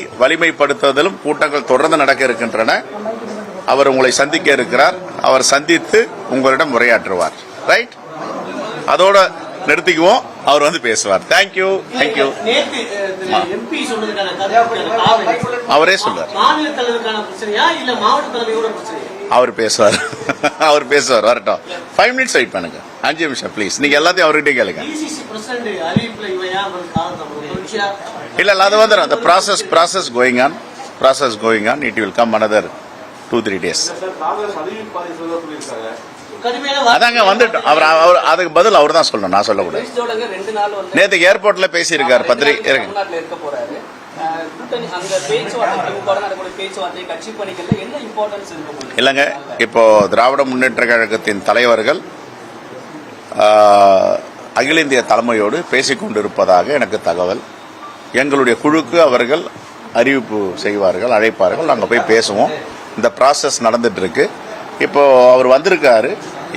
வலிமைப்படுத்துவதிலும் கூட்டங்கள் தொடர்ந்து நடக்க இருக்கின்றன. அவர் உங்களை சந்திக்க இருக்கிறார். அவர் சந்தித்து உங்களிடம் உரையாற்றுவார். ரைட் அதோட நிறுத்திக்குவோம். அவர் வந்து பேசுவார். தேங்க்யூ தேங்க்யூ அவரே சொல்வார் அவர் பேசுவார். அவர் பேசுவார். வரட்டும். ஃபைவ் மினிட்ஸ் வெயிட் பண்ணுங்க. அஞ்சு நிமிஷம் ப்ளீஸ் நீங்க எல்லாத்தையும் அவர்கிட்ட கேளுங்க. இல்ல இல்ல அது வந்துடும் அந்த process process going on process going on it will come another two three days அதாங்க வந்துட்டோம் அவர் அவர் அதுக்கு பதில் அவர் தான் சொல்லணும். நான் சொல்லக்கூடாது. நேற்று ஏர்போர்ட்ல பேசியிருக்காரு பத்திரிகை தமிழ்நாட்டுல இருக்க இல்லைங்க. இப்போ திராவிட முன்னேற்ற கழகத்தின் தலைவர்கள் அகில இந்திய தலைமையோடு பேசிக் கொண்டிருப்பதாக எனக்கு தகவல். எங்களுடைய குழுக்கு அவர்கள் அறிவிப்பு செய்வார்கள் அழைப்பார்கள். நாங்கள் போய் பேசுவோம். இந்த ப்ராசஸ் நடந்துட்டு இருக்கு. இப்போ அவர் வந்திருக்காரு.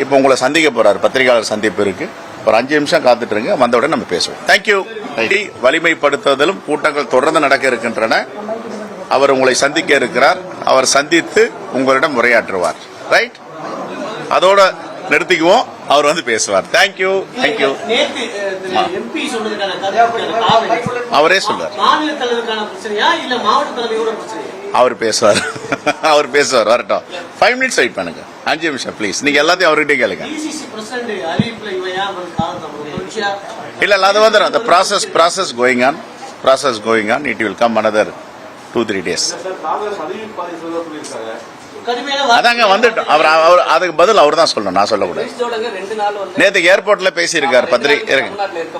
இப்போ உங்களை சந்திக்க போறாரு. பத்திரிகையாளர் சந்திப்பு இருக்கு. ஒரு அஞ்சு நிமிஷம் காத்துட்டு இருங்க வந்தவுடனே நம்ம பேசுவோம். தேங்க்யூ வலிமைப்படுத்துவதிலும் கூட்டங்கள் தொடர்ந்து நடக்க இருக்கின்றன. அவர் உங்களை சந்திக்க இருக்கிறார். அவர் சந்தித்து உங்களிடம் உரையாற்றுவார். ரைட் அதோட நிறுத்திக்குவோம். அவர் வந்து பேசுவார். தேங்க்யூ தேங்க்யூ அவரே சொல்வார் அவர் பேசுவார். அவர் பேசுவார். வரட்டும். ஃபைவ் மினிட்ஸ் வெயிட் பண்ணுங்க. அஞ்சு நிமிஷம் ப்ளீஸ் நீங்க எல்லாத்தையும் அவர்கிட்ட கேளுங்க. இல்ல இல்ல அது வந்துடும் அந்த process process going on process going on it will come another two three days அதாங்க வந்துட்டோம் அவர் அவர் அதுக்கு பதில் அவர் தான் சொல்லணும். நான் சொல்லக்கூடாது. நேற்று ஏர்போர்ட்ல பேசியிருக்காரு பத்திரிகை தமிழ்நாட்டுல இருக்க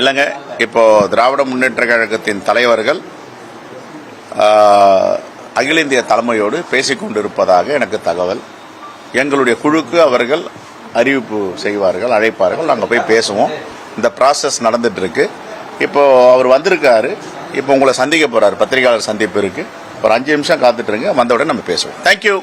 இல்லைங்க. இப்போ திராவிட முன்னேற்ற கழகத்தின் தலைவர்கள் அகில இந்திய தலைமையோடு பேசிக் கொண்டிருப்பதாக எனக்கு தகவல். எங்களுடைய குழுக்கு அவர்கள் அறிவிப்பு செய்வார்கள் அழைப்பார்கள். நாங்கள் போய் பேசுவோம். இந்த ப்ராசஸ் நடந்துட்டு இருக்கு. இப்போ அவர் வந்திருக்காரு. இப்போ உங்களை சந்திக்க போறாரு. பத்திரிகையாளர் சந்திப்பு இருக்கு. ஒரு அஞ்சு நிமிஷம் காத்துட்டு இருங்க. வந்தவுடனே நம்ம பேசுவோம். தேங்க்யூ